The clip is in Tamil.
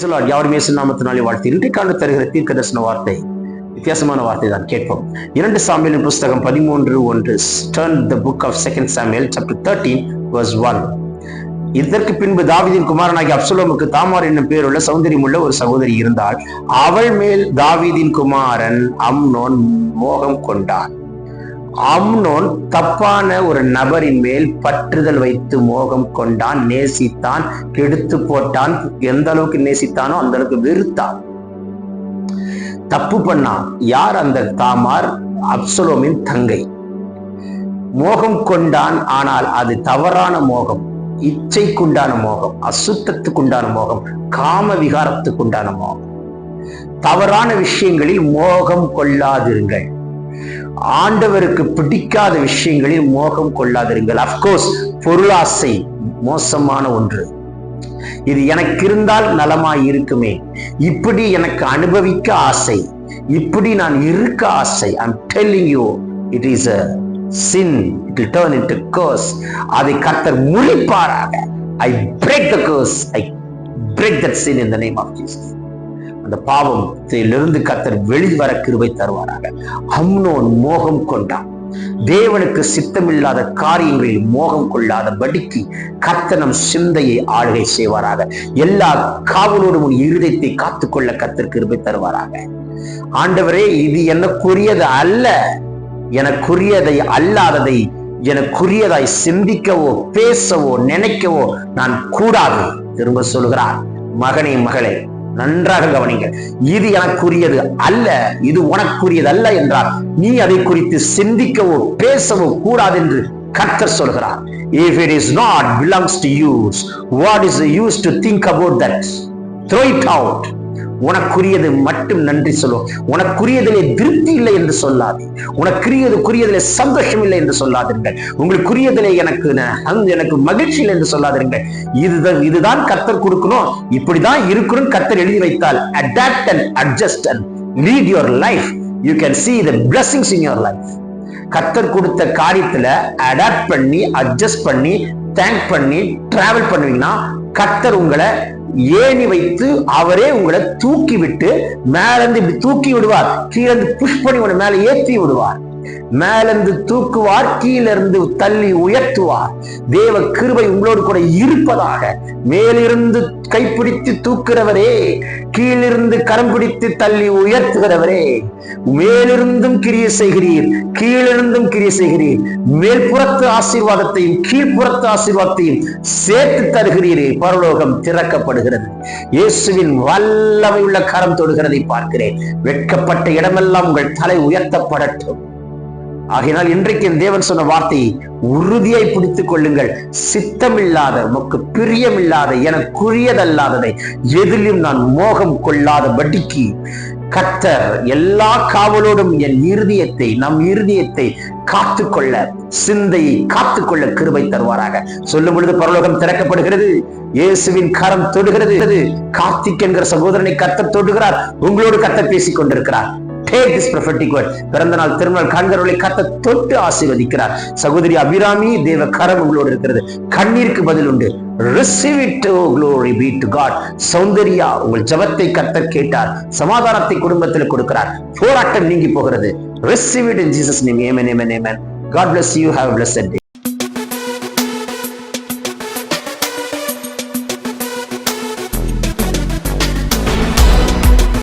சொல்லாட் யாருமே நாமத்தினாலே வாழ்த்து இன்றைக்கான தருகிற தீர்க்க தரிசன வார்த்தை வித்தியாசமான வார்த்தை தான் கேட்போம். இரண்டு சாமியலின் புஸ்தகம் பதிமூன்று ஒன்று turn the book of second Samuel chapter thirteen verse one இதற்கு பின்பு தாவிதின் குமாரனாகி அப்சுலோமுக்கு தாமார் என்னும் பேருள்ள சௌந்தரியமுள்ள ஒரு சகோதரி இருந்தால் அவள் மேல் தாவிதின் குமாரன் அம்னோன் மோகம் கொண்டான். அம்னோன் தப்பான ஒரு நபரின் மேல் பற்றுதல் வைத்து மோகம் கொண்டான் நேசித்தான் கெடுத்து போட்டான். எந்த அளவுக்கு நேசித்தானோ அந்த அளவுக்கு வெறுத்தான். தப்பு பண்ணான் யார் அந்த தாமார்? அப்சலோமின் தங்கை. மோகம் கொண்டான் ஆனால் அது தவறான மோகம் இச்சைக்குண்டான மோகம் அசுத்தத்துக்குண்டான மோகம் காம விகாரத்துக்குண்டான மோகம். தவறான விஷயங்களில் மோகம் கொள்ளாதிருங்கள். ஆண்டவருக்கு பிடிக்காத விஷயங்களில் மோகம் கொள்ளாதிருங்கள். அப்கோர்ஸ் பொருளாசை மோசமான ஒன்று. இது எனக்கு இருந்தால் நலமாய் இருக்குமே. இப்படி எனக்கு அனுபவிக்க ஆசை. இப்படி நான் இருக்க ஆசை. I'm telling you it is a sin it will turn to curse அதை கர்த்தர் முறிப்பாராக. I break the curse I break that sin in the name of Jesus அந்த பாவத்திலிருந்து கத்தர் வெளிவர கிருபை தருவாராக. அம்னோன் மோகம் கொண்டான். தேவனுக்கு சித்தமில்லாத காரியங்களில் மோகம் கொள்ளாத படிக்கு கத்தனம் சிந்தையை ஆளுகை செய்வாராக. எல்லா காவலோடும் உன் இருதயத்தை காத்துக்கொள்ள கத்தர் கிருபை தருவாராக. ஆண்டவரே இது எனக்குரியது அல்ல. எனக்குரியதை அல்லாததை எனக்குரியதாய் சிந்திக்கவோ பேசவோ நினைக்கவோ நான் கூடாது. திரும்ப சொல்கிறார் மகனே மகளே நன்றாக கவனிங்க. இது எனக்குரியது அல்ல இது உனக்குரியது அல்ல என்றால் நீ அதை குறித்து சிந்திக்கவோ பேசவோ கூடாது என்று கர்த்தர் சொல்கிறார். If it is not belongs to use what is use to think about that throw it out உனக்குரியது மட்டும் நன்றி சொல்லும் உனக்குரியதிலே திருப்தி இல்லை என்று சொல்லாது. உனக்குரியது குறியதிலே சந்தோஷம் இல்லை என்று சொல்லாதிருங்கள். உங்களுக்குரியதிலே எனக்கு எனக்கு மகிழ்ச்சி இல்லை என்று சொல்லாதிருங்கள். இதுதான் இதுதான் கத்தர் கொடுக்கணும். இப்படிதான் இருக்கணும் கத்தர் எழுதி வைத்தால். Adapt and adjust and lead your life you can see the blessings in your life கத்தர் கொடுத்த காரியத்துல அடாப்ட் பண்ணி அட்ஜஸ்ட் பண்ணி தேங்க் பண்ணி டிராவல் பண்ணுவீங்கன்னா கத்தர் உங்களை ஏணி வைத்து அவரே உங்களை தூக்கி விட்டு மேல இருந்து இப்படி தூக்கி விடுவார். கீழே புஷ் பண்ணி உங்களை மேல ஏற்றி விடுவார். மேலிருந்து தூக்குவார் கீழிருந்து தள்ளி உயர்த்துவார். தேவ கிருபை உங்களோடு கூட இருப்பதாக. மேலிருந்து கைப்பிடித்து தூக்குறவரே கீழிருந்து கரம் பிடித்து தள்ளி உயர்த்துகிறவரே மேலிருந்தும் கிரிய செய்கிறீர் கீழிருந்தும் கிரிய செய்கிறீர். மேல்புறத்து ஆசீர்வாதத்தையும் கீழ்ப்புறத்து ஆசீர்வாதத்தையும் சேர்த்து தருகிறீரே பரலோகம் திறக்கப்படுகிறது. இயேசுவின் வல்லமை உள்ள கரம் தொடுகிறதை பார்க்கிறேன். வெட்கப்பட்ட இடமெல்லாம் உங்கள் தலை உயர்த்தப்படட்டும். ஆகையினால் இன்றைக்கு என் தேவன் சொன்ன வார்த்தையை உறுதியாய் பிடித்துக் கொள்ளுங்கள். சித்தமில்லாத உமக்கு பிரியமில்லாத எனக்குரியதல்லாததை எதிலும் நான் மோகம் கொள்ளாத படிக்கு. கத்தர் எல்லா காவலோடும் என் இருதயத்தை நம் இருதயத்தை காத்துக்கொள்ள சிந்தையை காத்துக்கொள்ள கிருபை தருவாராக. சொல்லும் பொழுது பரலோகம் திறக்கப்படுகிறது. இயேசுவின் கரம் தொடுகிறது. கார்த்திக் என்கிற சகோதரனை கத்தர் தொடுகிறார். உங்களோடு கத்த பேசிக் கொண்டிருக்கிறார் டேக் திஸ் prophetic வேர்ட் பிறந்தநாள் திருநாள் கத்த தொட்டு ஆசீர்வதிக்கிறார். சகோதரி அபிராமி தேவ கரம் உங்களோடு இருக்கிறது. கண்ணீருக்கு பதில் உண்டு. Receive it oh glory be to God Soundarya உங்கள் ஜெபத்தை கத்தர் கேட்டார். சமாதானத்தை குடும்பத்தில் கொடுக்கிறார். போராட்டம் நீங்கி போகிறது. Receive it in Jesus name amen amen amen God bless you have blessed day